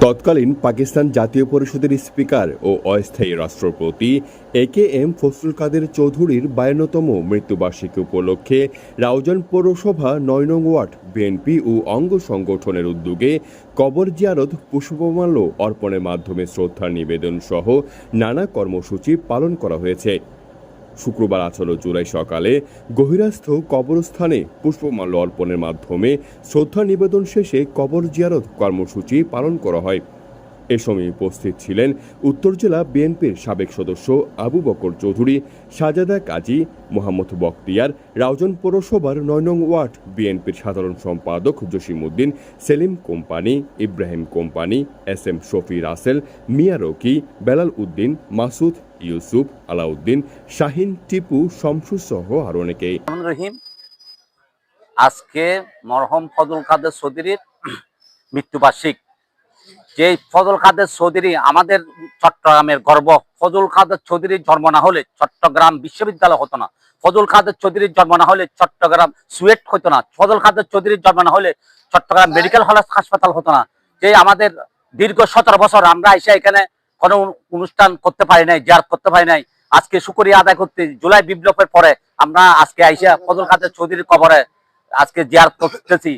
তৎকালীন পাকিস্তান জাতীয় পরিষদের স্পিকার ও অস্থায়ী রাষ্ট্রপতি এ কে এম ফজলুল কাদের চৌধুরীর বায়ান্নতম মৃত্যুবার্ষিকী উপলক্ষে রাউজান পৌরসভা নয় নং ওয়ার্ড, বিএনপি ও অঙ্গ সংগঠনের উদ্যোগে কবর জিয়ারত, পুষ্পমাল্য অর্পণের মাধ্যমে শ্রদ্ধা নিবেদন সহ নানা কর্মসূচি পালন করা হয়েছে। শুক্রবার আঠারো জুলাই সকালে গহিরাস্থ কবরস্থানে পুষ্পমাল্য অর্পণের মাধ্যমে শ্রদ্ধা নিবেদন শেষে কবর জিয়ারত কর্মসূচি পালন করা হয়। এ সময় উপস্থিত ছিলেন উত্তর জেলা বিএনপির সাবেক সদস্য আবু বকর চৌধুরী, সাজাদা কাজী মোহাম্মদ বখতিয়ার, রাউজন পৌরসভার নয় নং ওয়ার্ড, বিএনপির সাধারণ সম্পাদক Jasimuddin Selim company, Ibrahim company, S M Shafi Rasel, Mia Rocky, Belal Uddin, Masud Yusuf, Alauddin, Shahin, Tipu Shamsu সহ অনেকেই রহিম, আজকে মরহম ফজল কাদের চৌধুরীর মৃত্যুবার্ষিক। যে ফজল কাদের চৌধুরী আমাদের চট্টগ্রামের গর্ব, ফজল কাদের চৌধুরীর জন্ম না হলে চট্টগ্রাম বিশ্ববিদ্যালয় হতো না। ফজল কাদের চৌধুরীর জন্ম না হলে চট্টগ্রাম সুয়েট হতো না। ফজল কাদের চৌধুরীর জন্ম না হলে চট্টগ্রাম মেডিকেল হাসপাতাল হতো না। যে আমাদের দীর্ঘ সতেরো বছর আমরা এসে এখানে কোনো অনুষ্ঠান করতে পারি নাই জিয়ার করতে পারি নাই। আজকে শুকরিয়া আদায় করতে জুলাই বিপ্লবের পরে আমরা আজকে আইসা ফজল কাদের চৌধুরীর কবরে আজকে জিয়ার করতেছি।